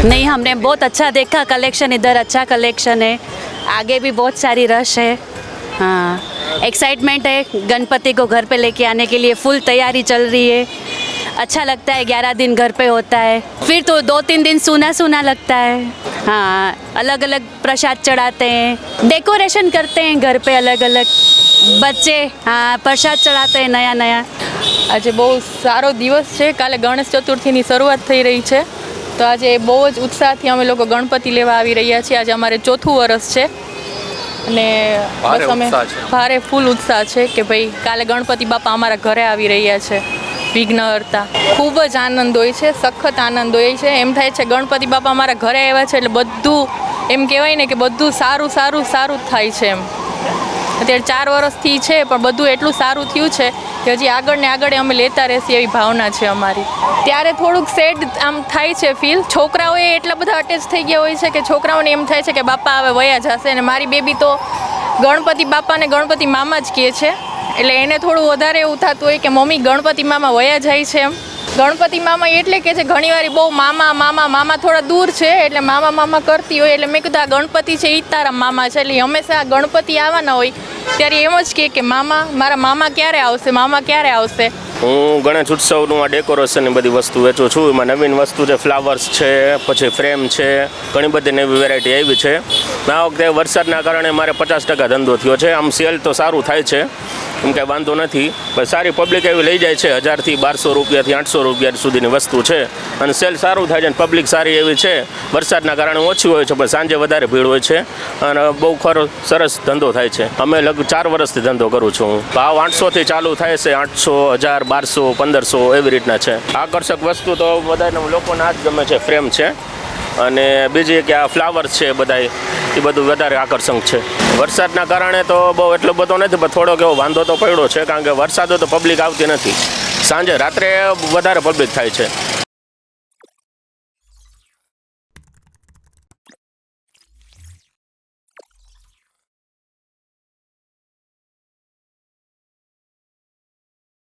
नहीं हमने बहुत अच्छा देखा कलेक्शन इधर अच्छा कलेक्शन है आगे भी बहुत सारी रश है हाँ एक्साइटमेंट है गणपति को घर पे लेके आने के लिए फुल तैयारी चल रही है अच्छा लगता है ग्यारह दिन घर पे होता है फिर तो दो तीन दिन सूना सूना लगता है हाँ अलग अलग प्रसाद चढ़ाते हैं डेकोरेशन करते हैं घर पे अलग अलग बच्चे हाँ प्रसाद चढ़ाते हैं नया नया આજે બહુ સારો દિવસ છે કાલે ગણેશ ચતુર્થીની શરૂઆત થઈ રહી છે તો આજે બહુ જ ઉત્સાહથી અમે લોકો ગણપતિ લેવા આવી રહ્યા છીએ. આજે અમારે ચોથું વરસ છે. અને બસ અમે ભારે ફૂલ ઉત્સાહ છે કે ભાઈ કાલે ગણપતિ બાપા અમારા ઘરે આવી રહ્યા છે. વિઘ્નહર્તા ખૂબ જ આનંદ હોય છે સખત આનંદ હોય છે. એમ થાય છે ગણપતિ બાપા અમારા ઘરે આવ્યા છે એટલે બધું એમ કહેવાય ને કે બધું સારું સારું સારું જ થાય છે એમ. અત્યારે ચાર વર્ષથી છે પણ બધું એટલું સારું થયું છે કે હજી આગળ ને આગળ અમે લેતા રહેશે એવી ભાવના છે અમારી. ત્યારે થોડુંક સેડ આમ થાય છે ફીલ છોકરાઓએ એટલા બધા અટેચ થઈ ગયા હોય છે કે છોકરાઓને એમ થાય છે કે બાપા હવે વયા જશે અને મારી બેબી તો ગણપતિ બાપાને ગણપતિ મામા જ કહે છે. એટલે એને થોડું વધારે એવું થતું હોય કે મમ્મી ગણપતિ મામા વયા જાય છે એમ. ગણપતિ મામા એટલે કે છે ઘણીવાર બહુ મામા મામા મામા થોડા દૂર છે એટલે મામા મામા કરતી હોય એટલે મેં કીધું આ ગણપતિ છે એ તારા મામા છે. એટલે હંમેશા ગણપતિ આવવાના હોય ત્યારે એમ જ કે મામા મારા મામા ક્યારે આવશે? મામા ક્યારે આવશે? હું ગણેશ ઉત્સવનું આ ડેકોરેશનની બધી વસ્તુ વેચું છું. એમાં નવીન વસ્તુ છે ફ્લાવર્સ છે, પછી ફ્રેમ છે, ઘણી બધી નવી વેરાયટી આવી છે. આ વખતે વરસાદના કારણે મારે પચાસ ટકા ધંધો થયો છે. આમ સેલ તો સારું થાય છે. એમ કાંઈ વાંધો નથી. પણ સારી પબ્લિક એવી લઈ જાય છે. હજારથી બારસો રૂપિયાથી આઠસો રૂપિયા સુધીની વસ્તુ છે. અને સેલ સારું થાય છે અને પબ્લિક સારી એવી છે. વરસાદના કારણે ઓછી હોય છે, પણ સાંજે વધારે ભીડ હોય છે. અને બહુ ખરો, સરસ ધંધો થાય છે. અમે લગભગ ચાર વર્ષથી ધંધો કરું છું હું. ભાવ આઠસોથી ચાલુ થાય છે. આઠસો, હજાર બારસો, પંદરસો એવી રીતના છે. આકર્ષક વસ્તુ તો બધાને લોકોને આ જ ગમે છે, ફ્રેમ છે. અને બીજી કે આ ફ્લાવર્સ છે બધાય, એ બધું વધારે આકર્ષક છે. વરસાદના કારણે તો બહુ એટલો બધો નથી, પણ થોડોક એવો વાંધો તો પડ્યો છે, કારણ કે વરસાદો તો પબ્લિક આવતી નથી. સાંજે રાત્રે વધારે પબ્લિક થાય છે.